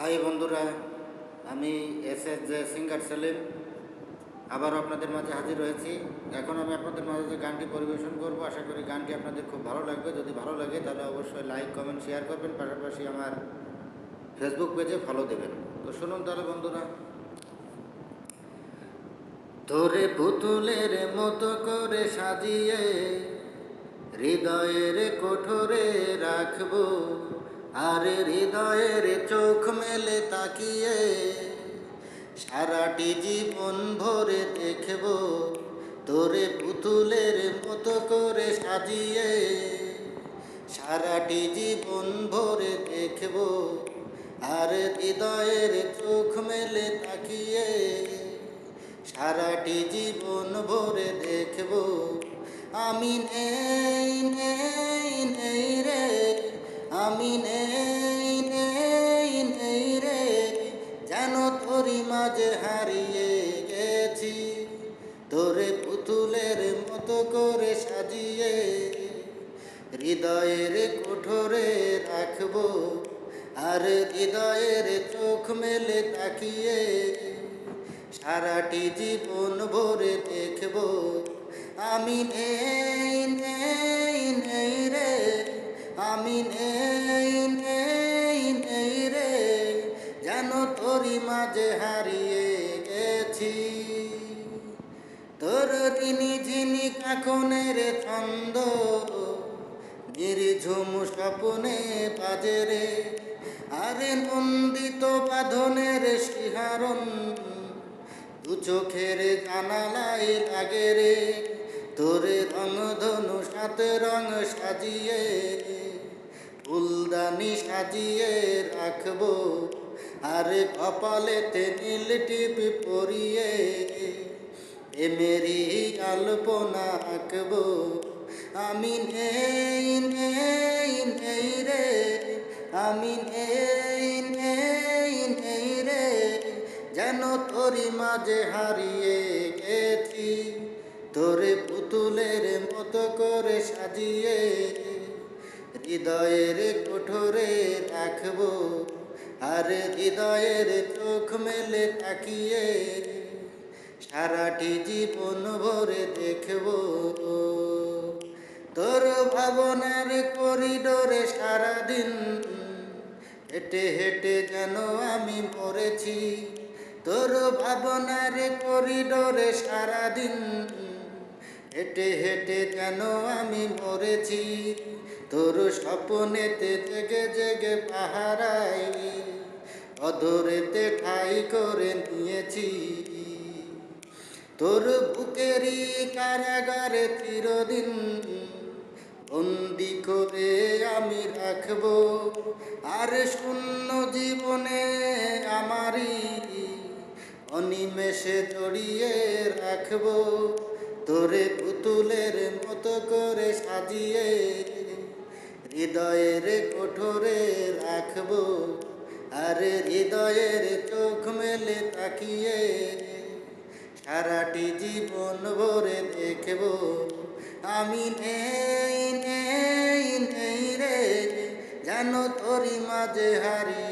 High বন্ধুরা, আমি S S J singer Selim. আবারও আপনাদের মাঝে হাজির হয়েছি। এখন আমি আপনাদের মাঝে যে গানটি পরিবেশন করব, আশা করি গানটি আপনাদের খুব ভালো লাগবে। যদি ভালো লাগে, তাহলে অবশ্যই লাইক, কমেন্ট, শেয়ার করবেন। পাশাপাশি আমার ফেসবুক পেজে ফলো দেবেন। তো শুনুন তাহলে বন্ধুরা। তোরে পুতুলের মতো করে সাজিয়ে, হৃদয়ের কোঠরে রাখব। আর হৃদয়ের চোখ মেলে তাকিয়ে সারাটি জীবন ভরে দেখব তোরে পুতুলের মতো করে সাজিয়ে সারাটি জীবন ভরে দেখব আর হৃদয়ের চোখ মেলে তাকিয়ে সারাটি জীবন ভরে দেখব আমি নেই নেই তোরি মাঝে হারিয়ে গেছি, তোরে পুতুলের মতো করে সাজিয়ে হৃদয়ের কোঠরে রাখব আর হৃদয়ের চোখ মেলে তাকিয়ে সারাটি জীবন ভরে দেখব, আমি নেই তোরি মাঝে হারিয়ে গেছি। তোর রিনি ঝিনি কাকনের ছন্দ নির্ঝুম স্বপনে বাজে রে। আরে নন্দিত বাঁধনের শিহারণ দু চোখের জানালাই লাগে রে। তোরে রং ধনু সাথে রং সাজিয়ে, ফুলদানি সাজিয়ে রাখব। আরে কপালেতে নীল টিপি পরিয়ে এমেরি আলপনা আঁকবো। আমি নেই নেই নেই রে, আমি নেই নেই নেই রে, যেন তোরি মাঝে হারিয়ে গেছি। তোরে পুতুলের মতো করে সাজিয়ে, হৃদয়ের কোঠরে রাখব। আর হৃদয়ের চোখ মেলে তাকিয়ে সারাটি জীবন ভরে দেখব। তোর ভাবনার করিডোরে সারাদিন হেঁটে হেঁটে যেন আমি মরেছি। তোর ভাবনার করিডোরে সারাদিন হেঁটে হেঁটে যেন আমি মরেছি। তোর স্বপ্নেতে জেগে জেগে পাহারাই, অধরেতে ঠাই করে নিয়েছি। তোর বুকেরই কারাগারে চিরদিন বন্দি করে আমি রাখব, আর শূন্য জীবনে আমারই অনিমেষে জড়িয়ে রাখব। তোরে পুতুলের মতো করে সাজিয়ে হৃদয়ের কঠোরে রাখব আর হৃদয়ের চোখ মেলে তাকিয়ে সারাটি জীবন ভরে দেখব। আমি নেই নেই নেই রে যেন তোরি মাঝে হারিয়ে